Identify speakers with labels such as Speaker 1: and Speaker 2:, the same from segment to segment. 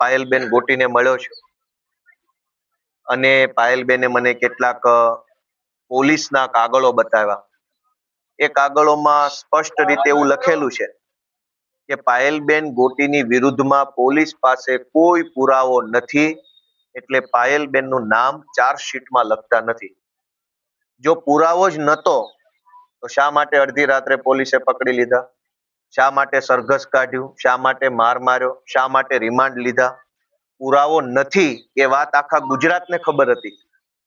Speaker 1: પાયલબેન ગોટીને મળ્યો છું. અને પાયલબેને મને કેટલાક પોલીસના કાગળો બતાવ્યા. એ કાગળોમાં સ્પષ્ટ રીતે એવું લખેલું છે કે પાયલબેન ગોટીની વિરુદ્ધમાં પોલીસ પાસે કોઈ પુરાવો નથી એટલે પાયલબેનનું નામ ચાર્જશીટમાં લખતા નથી. જો પુરાવો જ નતો તો શા માટે અડધી રાત્રે પોલીસે પકડી લીધા? શા માટે સરઘસ કાઢ્યું? શા માટે માર માર્યો? શા માટે રિમાન્ડ લીધા? પુરાવો નથી એ વાત આખા ગુજરાતને ખબર હતી.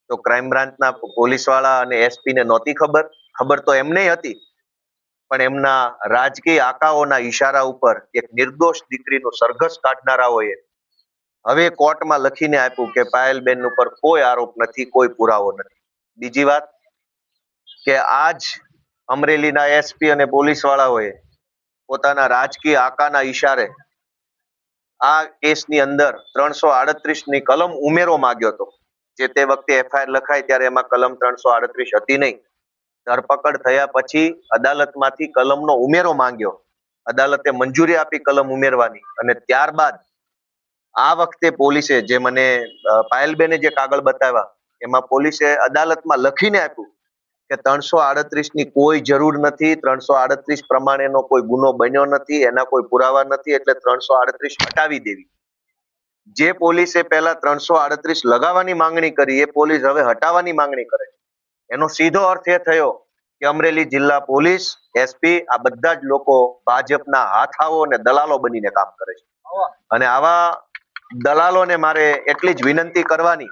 Speaker 1: તો ક્રાઇમ બ્રાન્ચના પોલીસવાળા અને એસપી નહોતી ખબર? ખબર તો એમને હતી. પણ એમના રાજકીય આકાઓના ઈશારા ઉપર એક નિર્દોષ દીકરીનો સરઘસ કાઢનારાઓએ હવે કોર્ટમાં લખીને આપ્યું કે પાયલબેન ઉપર કોઈ આરોપ નથી, કોઈ પુરાવો નથી. બીજી વાત કે આજ અમરેલીના એસપી અને પોલીસ વાળાઓએ પોતાના રાજકીય આકાના ઈશારે આ કેસની અંદર ત્રણસો આડત્રીસની કલમ ઉમેરો માંગ્યો હતો. જે તે વખતે એફઆઈઆર લખાય ત્યારે એમાં કલમ ત્રણસો આડત્રીસ હતી નહીં. ધરપકડ થયા પછી અદાલતમાંથી કલમનો ઉમેરો માંગ્યો. અદાલતે મંજૂરી આપી કલમ ઉમેરવાની અને ત્યારબાદ આ વખતે પોલીસે જે મને પાયલબેને જે કાગળ બતાવ્યા, એમાં પોલીસે અદાલતમાં લખીને આપ્યું કે ત્રણસો ની કોઈ જરૂર નથી ત્રણસો આડત્રીસ પ્રમાણેનો કોઈ ગુનો બન્યો નથી એના કોઈ પુરાવા નથી એટલે ત્રણસો આડત્રીસ હટાવી દેવી. જે પોલીસે પહેલા ત્રણસો આડત્રીસ લગાવવાની માંગણી કરી એ પોલીસ હવે હટાવવાની માંગણી કરે એનો સીધો અર્થ એ થયો કે અમરેલી જિલ્લા પોલીસ એસપી આ બધા જ લોકો ભાજપના હાથાઓ અને દલાલો બનીને કામ કરે છે. અને આવા દલાલોને મારે એટલી જ વિનંતી કરવાની